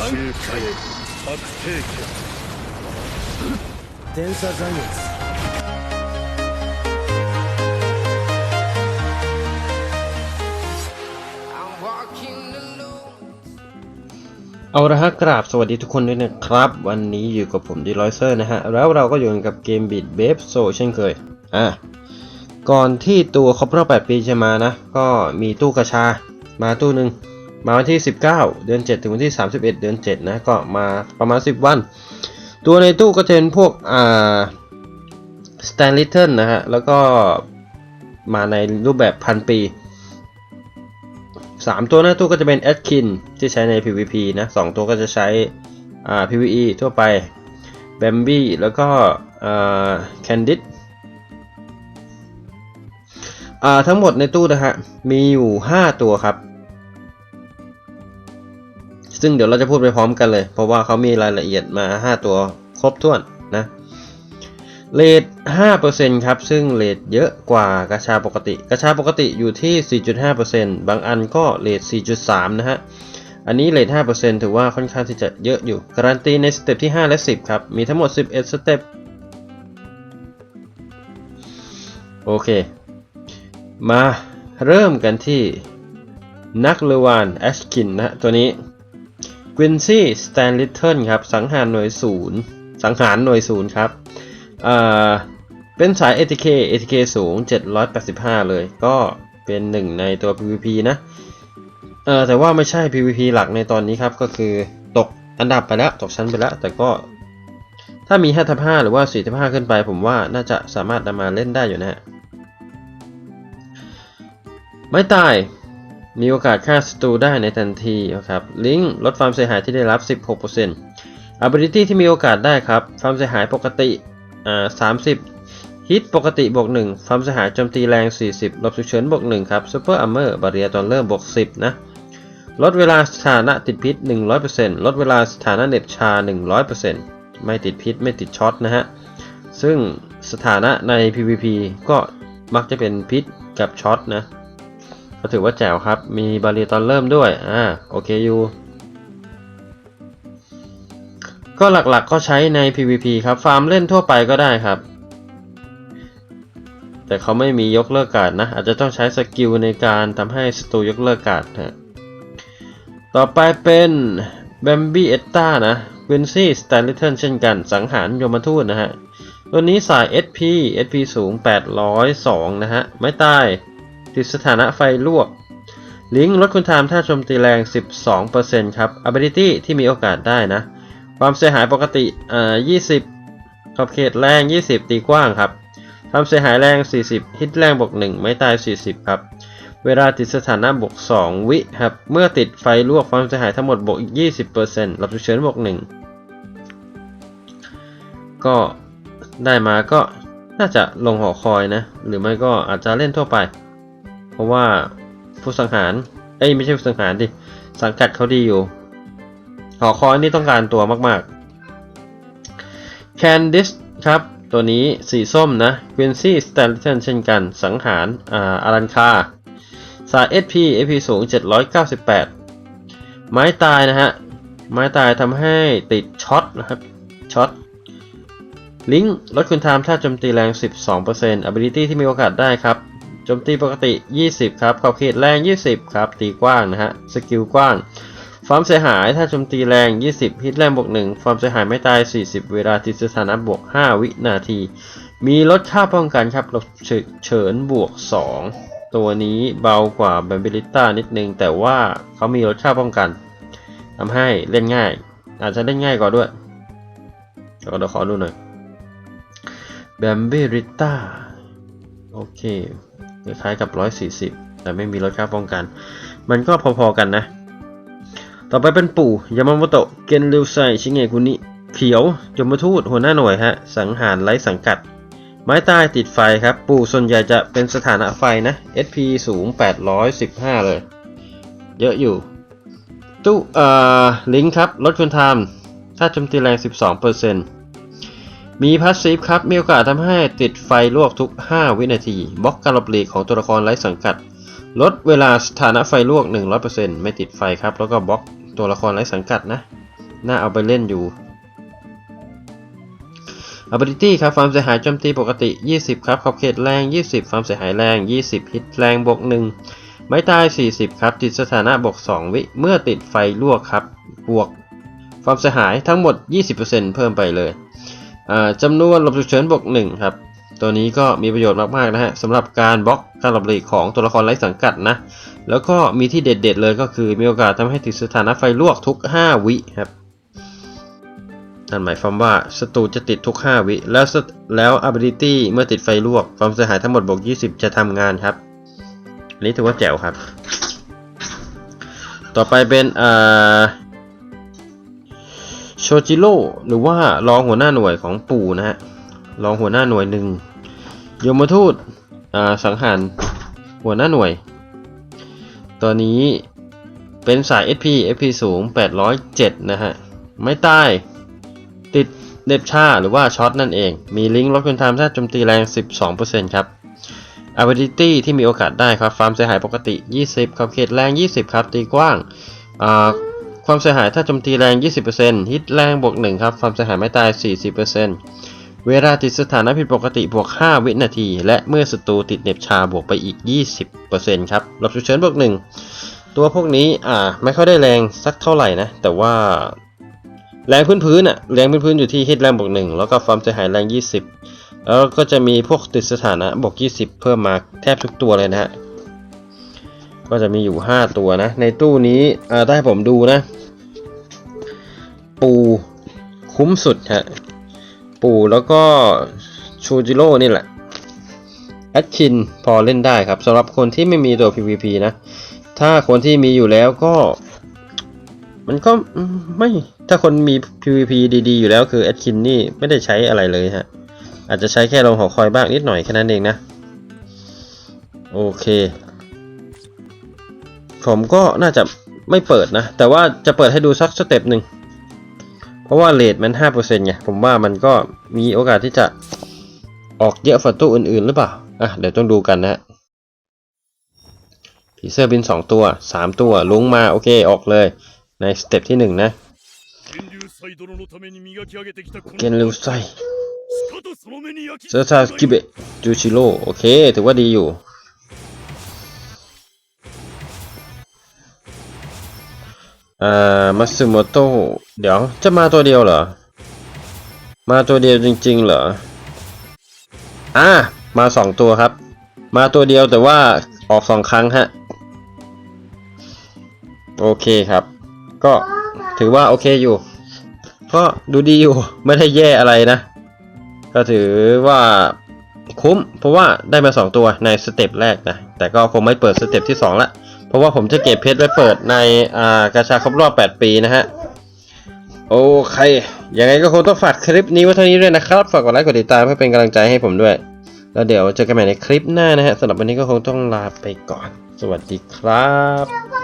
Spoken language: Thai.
周回白帝家天差残月 I'm walking alone. เอาละฮะกราบสวัสดีทุกคนด้วยนะครับ วันนี้อยู่กับผมดีลอยเซอร์นะฮะ แล้วเราก็อยู่กันกับเกมบิดเบฟโซเช่นเคย อ่ะ ก่อนที่ตัวครบรอบ 8 ปีจะมานะ ก็มีตู้กระชา มาตู้หนึ่ง มาวันที่ 19 เดือน 7 ถึงวันที่ 31 เดือน 7 นะ ก็มาประมาณ 10 วัน ตัวในตู้ก็จะเป็นพวกอ่าสแตนลิ t เทิลนะฮะ แล้วก็มาในรูปแบบพันปีสามตัวหน้าตู้ก็จะเป็นแอดคินที่ใช้ใน PVP นะสองตัวก็จะใช้อ่า PVE ทั่วไป b บมบี้แล้วก็อ่า Candid อ่าทั้งหมดในตู้นะฮะ มีอยู่ 5 ตัวครับ ซึ่งเดี๋ยวเราจะพูดไปพร้อมกันเลย เพราะว่าเขามีรายละเอียดมา 5 ตัวครบถ้วนนะเลท5%ครับ ซึ่งเลทเยอะกว่ากระชาปกติ กระชาปกติอยู่ที่ 4.5%บางอันก็เลท4.3 นะฮะ อันนี้เลท5%ถือว่าค่อนข้างที่จะเยอะอยู่ การันตีในสเต็ปที่ 5 และ 10 ครับ มีทั้งหมด 11 สเต็ป โอเค มาเริ่มกันที่นักเลวานแอชคินนะฮะตัวนี้ กวินซี่สแตนลิตเทิลครับ สังหารหน่วยศูนย์สังหารหน่วยศูนย์ครับอ่าเป็นสาย ATK ATK สูง 785 เลย ก็เป็นหนึ่งในตัว PVP นะเออแต่ว่าไม่ใช่ PVP หลักในตอนนี้ครับ ก็คือตกอันดับไปแล้ว ตกชั้นไปแล้ว แต่ก็ถ้ามี 55 หรือว่า 45 ขึ้นไป ผมว่าน่าจะสามารถนำมาเล่นได้อยู่นะฮะไม่ตาย มีโอกาสฆ่าศัตรูได้ในทันทีนะครับลิงก์ลดความเสียหายที่ได้รับ 16% ability ที่มีโอกาสได้ครับ ความเสียหายปกติอ่า30 ฮิตปกติบวก1ความเสียหายโจมตีแรง 40ลบฉุกเฉินบวก1ครับ Super Armor บาเรียตอนเริ่มบวก10 นะ ลดเวลาสถานะติดพิษ 100%ลดเวลาสถานะเน็บชา 100%ไม่ติดพิษไม่ติดช็อตนะฮะ ซึ่งสถานะใน PVP ก็มักจะเป็นพิษกับช็อตนะ ก็ถือว่าแจ๋วครับ มีบาเรีตอนเริ่มด้วย อ่า โอเคอยู่ ก็หลักๆก็ใช้ใน PVP ครับ ฟาร์มเล่นทั่วไปก็ได้ครับ แต่เขาไม่มียกเลิกการ์ดนะ อาจจะต้องใช้สกิลในการทำให้ศัตรูยกเลิกการ์ดฮะ ต่อไปเป็นแบมบี้เอตตานะควินซี่สแตนลิเทิลเช่นกัน สังหารยมทูตนะฮะ ตัวนี้สาย SP SP สูง 802 นะฮะ ไม่ตาย ติดสถานะไฟลวก ลิงก์ลดคุณทามถ้าโจมตีแรง 12%ครับ ability ที่มีโอกาสได้นะ ความเสียหายปกติอ่า20 ขอบเขตแรง 20 ตีกว้างครับความเสียหายแรง 40 ฮิตแรงบวก1 ไม่ตาย 40 ครับ เวลาติดสถานะบวก 2 วิครับ เมื่อติดไฟลวกความเสียหายทั้งหมดบวกอีก 20%รับฉุกเฉินบวก 1 ก็ได้มาก็น่าจะลงหอคอยนะ หรือไม่ก็อาจจะเล่นทั่วไป เพราะว่าผู้สังหาร เอ้ยไม่ใช่ผู้สังหารดิ สังกัดเขาดีอยู่ หอคอยนี่ต้องการตัวมากๆ Candice ครับ ตัวนี้สีส้มนะ Quincy Stanton เช่นกัน สังหารอ่าอารันคา สาย SP SP สูง 798 ไม้ตายนะฮะ ไม้ตายทำให้ติดช็อตนะครับ ช็อตลิงก์ลดคุณไทม์ถ้าโจมตีแรง 12% ability ที่มีโอกาสได้ครับ โจมตีปกติ 20 ครับขอบเขตแรง 20 ครับ ตีกว้างนะฮะ สกิลกว้างความเสียหายถ้าโจมตีแรง 20 ฮิตแรงบวก 1 ความเสียหายไม่ตาย 40 เวลาติดสถานะบวก 5 วินาที มีลดค่าป้องกันครับลดเฉินบวก 2 ตัวนี้เบากว่าแบมบิลิต้านิดนึง แต่ว่าเขามีลดค่าป้องกันทำให้เล่นง่าย อาจจะเล่นง่ายกว่าด้วยเดี๋ยวขอดูหน่อยแบมเบริต้าโอเค คล้ายๆกับ 140 แต่ไม่มีลดค่าป้องกัน มันก็พอๆกันนะ ต่อไปเป็นปู่ยามาโมโตะเกนริวไซชิเงกุนิเขียวยมทูตหัวหน้าหน่วยฮะ สังหารไร้สังกัด ไม้ตายติดไฟครับ ปู่ส่วนใหญ่จะเป็นสถานะไฟนะ SP สูง 815 เลย เยอะอยู่ตู้เอ่อลิงครับลดคุณไทม์ถ้าโจมตีแรง 12% มีพาสซีฟครับมีโอกาสทำให้ติดไฟลวกทุก 5 วินาทีบล็อกการหลบหลีกของตัวละครไร้สังกัด ลดเวลาสถานะไฟลวก 100%ไม่ติดไฟครับ แล้วก็บล็อกตัวละครไร้สังกัดนะ น่าเอาไปเล่นอยู่ ability ครับความเสียหายโจมตีปกติ 20 ครับขอบเขตแรง 20 ความเสียหายแรง 20 ฮิตแรงบวก 1 ไม้ตาย 40 ครับติดสถานะบวก 2 วิ เมื่อติดไฟลวกครับ บวก ความเสียหายทั้งหมด 20%เพิ่มไปเลย จำนวนหลบฉุกเฉินบวก1ครับ ตัวนี้ก็มีประโยชน์มากๆนะฮะสำหรับการบล็อกการหลบหลีกของตัวละครไร้สังกัดนะ แล้วก็มีที่เด็ดๆเลยก็คือมีโอกาสทำให้ติดสถานะไฟลวกทุก 5 วิครับนั่นหมายความว่าศัตรูจะติดทุก 5 วิ แล้วแล้ว ability เมื่อติดไฟลวก ความเสียหายทั้งหมดบวก20 จะทำงานครับอันนี้ถือว่าแจ๋วครับ ต่อไปเป็นอ่า โชจิโร่หรือว่ารองหัวหน้าหน่วยของปู่นะฮะรองหัวหน้าหน่วยหนึ่งยมทูตสังหารหัวหน้าหน่วย ตัวนี้เป็นสาย SP SP สูง 807 นะฮะ ไม่ตาย ติดเด็บชาหรือว่าช็อตนั่นเอง มีลิงก์ลดคุณทามถ้าโจมตีแรง 12%ครับ ability ที่มีโอกาสได้ครับความเสียหายปกติ 20 ขอบเขตแรง 20 ครับ ตีกว้างอ่า ความเสียหายถ้าโจมตีแรง 20%ฮิตแรงบวก1ครับ ความเสียหายไม่ตาย 40%เวลาติดสถานะผิดปกติบวก 5 วินาที และเมื่อศัตรูติดเหน็บชาบวกไปอีก 20%ครับหลบฉุกเฉินบวก 1 ตัวพวกนี้อ่าไม่ค่อยได้แรงสักเท่าไหร่นะ แต่ว่าแรงพื้นๆอะแรงพื้นๆอยู่ที่ฮิตแรงบวกหนึ่งแล้วก็ความเสียหายแรง 20 แล้วก็จะมีพวกติดสถานะบวก 20 เพิ่มมาแทบทุกตัวเลยนะฮะ ก็จะมีอยู่ 5 ตัวนะ ในตู้นี้อ่าได้ผมดูนะ ปูคุ้มสุดฮะปูแล้วก็ชูจิโร่นี่แหละแอดชินพอเล่นได้ครับสำหรับคนที่ไม่มีตัว PVP นะ ถ้าคนที่มีอยู่แล้วก็ มันก็ไม่ถ้าคนมี PVP ดีๆ อยู่แล้วคือแอดคินนี่ไม่ได้ใช้อะไรเลยฮะ อาจจะใช้แค่ลงหอคอยบ้างนิดหน่อยแค่นั้นเองนะ โอเค ผมก็น่าจะไม่เปิดนะ แต่ว่าจะเปิดให้ดูสักสเต็ปหนึ่ง เพราะว่าเลทมัน5%ไงผมว่ามันก็มีโอกาสที่จะออกเยอะฝาตู้อื่นๆ หรือเปล่า อะ เดี๋ยวต้องดูกันนะผีเสื้อบิน 2 ตัว 3 ตัวลุงมา โอเค ออกเลยในสเต็ปที่ 1 นะ เกนลิวไซเซอร์ซาคิเบะจูชิโร่โอเค ถือว่าดีอยู่ อ่ามัตสึโมโตะเดี๋ยวจะมาตัวเดียวเหรอ มาตัวเดียวจริง ๆ เหรอ อ่ามาสองตัวครับ มาตัวเดียวแต่ว่าออกสองครั้งฮะ โอเคครับ ก็ถือว่าโอเคอยู่ ก็ดูดีอยู่ ไม่ได้แย่อะไรนะ ก็ถือว่าคุ้ม เพราะว่าได้มา2ตัวในสเต็ปแรกนะ แต่ก็คงไม่เปิดสเต็ปที่2ละ เพราะว่าผมจะเก็บเพชรไว้เปิดในอ่ากาชาครบรอบ 8 ปีนะฮะ โอเค ยังไงก็คงต้องฝากคลิปนี้ไว้เท่านี้ด้วยนะครับ ฝากกดไลค์กดติดตามเพื่อเป็นกำลังใจให้ผมด้วย แล้วเดี๋ยวเจอกันใหม่ในคลิปหน้านะฮะสำหรับวันนี้ก็คงต้องลาไปก่อน สวัสดีครับ